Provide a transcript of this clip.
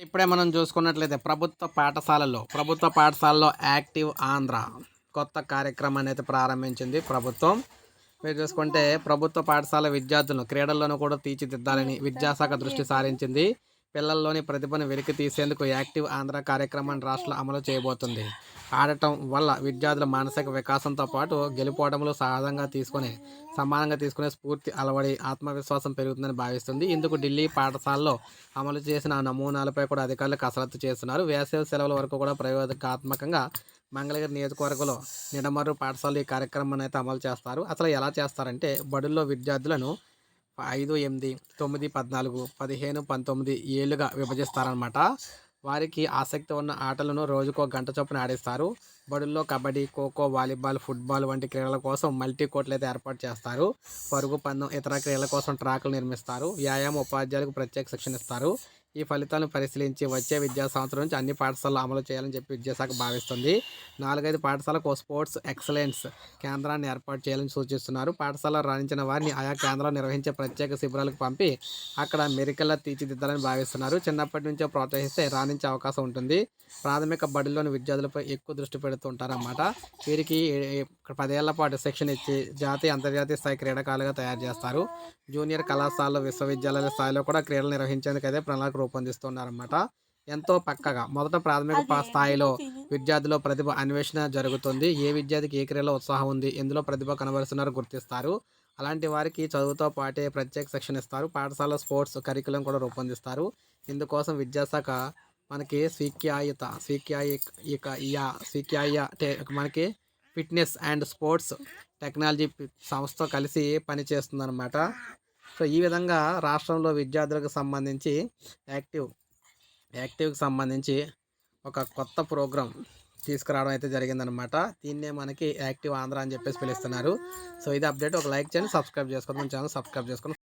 ఇప్పుడే మనం చూసుకున్నట్లయితే ప్రభుత్వ పాఠశాలలో ప్రభుత్వ పాఠశాలలో యాక్టివ్ ఆంధ్ర కొత్త కార్యక్రమాన్ని అయితే ప్రారంభించింది ప్రభుత్వం. మీరు చూసుకుంటే ప్రభుత్వ పాఠశాల విద్యార్థులను క్రీడల్లోనూ కూడా తీర్చిదిద్దాలని విద్యాశాఖ దృష్టి సారించింది. పిల్లల్లోని ప్రతిభను వెలికి తీసేందుకు యాక్టివ్ ఆంధ్ర కార్యక్రమాన్ని రాష్ట్రంలో అమలు చేయబోతుంది. ఆడటం వల్ల విద్యార్థుల మానసిక వికాసంతో పాటు గెలుపోవడంలో సహజంగా తీసుకునే సమానంగా తీసుకునే స్ఫూర్తి అలవడి ఆత్మవిశ్వాసం పెరుగుతుందని భావిస్తుంది. ఇందుకు ఢిల్లీ పాఠశాలలో అమలు చేసిన నమూనాలపై కూడా అధికారులు కసరత్తు చేస్తున్నారు. వేసవి సెలవుల వరకు కూడా ప్రయోగాత్మకంగా మంగళగిరి నియోజకవర్గంలో నిడమర్రు పాఠశాల ఈ కార్యక్రమాన్ని అయితే అమలు చేస్తారు. అసలు ఎలా చేస్తారంటే బడుల్లో విద్యార్థులను ఐదు ఎనిమిది తొమ్మిది పద్నాలుగు పదిహేను పంతొమ్మిది ఏళ్ళుగా విభజిస్తారనమాట వారికి ఆసక్తి ఉన్న ఆటలను రోజుకో గంట చొప్పున ఆడిస్తారు. బడుల్లో కబడ్డీ ఖోఖో వాలీబాల్ ఫుట్బాల్ వంటి క్రీడల కోసం మల్టీ కోట్లు అయితే ఏర్పాటు చేస్తారు. పరుగు పందెం ఇతర క్రీడల కోసం ట్రాక్లు నిర్మిస్తారు. వ్యాయామ ఉపాధ్యాయులకు ప్రత్యేక శిక్షణ ఇస్తారు. ఈ ఫలితాలను పరిశీలించి వచ్చే విద్యా సంవత్సరం నుంచి అన్ని పాఠశాలలు అమలు చేయాలని చెప్పి విద్యాశాఖ భావిస్తుంది. నాలుగైదు పాఠశాలకు స్పోర్ట్స్ ఎక్సలెన్స్ కేంద్రాన్ని ఏర్పాటు చేయాలని సూచిస్తున్నారు. పాఠశాల రాణించిన వారిని ఆయా కేంద్రాలు నిర్వహించే ప్రత్యేక శిబిరాలకు పంపి అక్కడ మెరికల్లా తీర్చిదిద్దాలని భావిస్తున్నారు. చిన్నప్పటి నుంచే ప్రోత్సహిస్తే రాణించే అవకాశం ఉంటుంది. ప్రాథమిక బడిలోని విద్యార్థులపై ఎక్కువ దృష్టి పెడుతుంటారన్నమాట. వీరికి పదేళ్ళ పాటు శిక్షణ ఇచ్చి జాతీయ అంతర్జాతీయ స్థాయి క్రీడాకారులుగా తయారు చేస్తారు. జూనియర్ కళాశాలలో విశ్వవిద్యాలయాల స్థాయిలో కూడా క్రీడలు నిర్వహించేందుకు అయితే ప్రణాళిక రూపొందిస్తున్నారన్నమాట. ఎంతో పక్కగా మొదట ప్రాథమిక పా- స్థాయిలో విద్యార్థిలో ప్రతిభ అన్వేషణ జరుగుతుంది. ఏ విద్యార్థికి ఏ క్రీడలో ఉత్సాహం ఉంది ఎందులో ప్రతిభ కనబరుస్తున్నారో గుర్తిస్తారు. అలాంటి వారికి చదువుతో పాటే ప్రత్యేక శిక్షణ ఇస్తారు. పాఠశాల స్పోర్ట్స్ కరికులం కూడా రూపొందిస్తారు. ఇందుకోసం విద్యాశాఖ మనకి స్వీక్యాయుత స్వీక్యాయ ఇక మనకి ఫిట్నెస్ అండ్ స్పోర్ట్స్ టెక్నాలజీ సంస్థతో సంస్థ కలిసి పనిచేస్తుందన్నమాట సో ఈ విధంగా రాష్ట్రంలో విద్యార్థులకు సంబంధించి యాక్టివ్ యాక్టివ్కి సంబంధించి ఒక కొత్త ప్రోగ్రాం తీసుకురావడం అయితే జరిగిందనమాట దీన్నే మనకి యాక్టివ్ ఆంధ్ర అని చెప్పేసి పిలుస్తున్నారు. సో ఇది అప్డేట్. ఒక లైక్ చేయండి సబ్స్క్రైబ్ చేసుకోండి. మన ఛానల్ సబ్స్క్రైబ్ చేసుకొని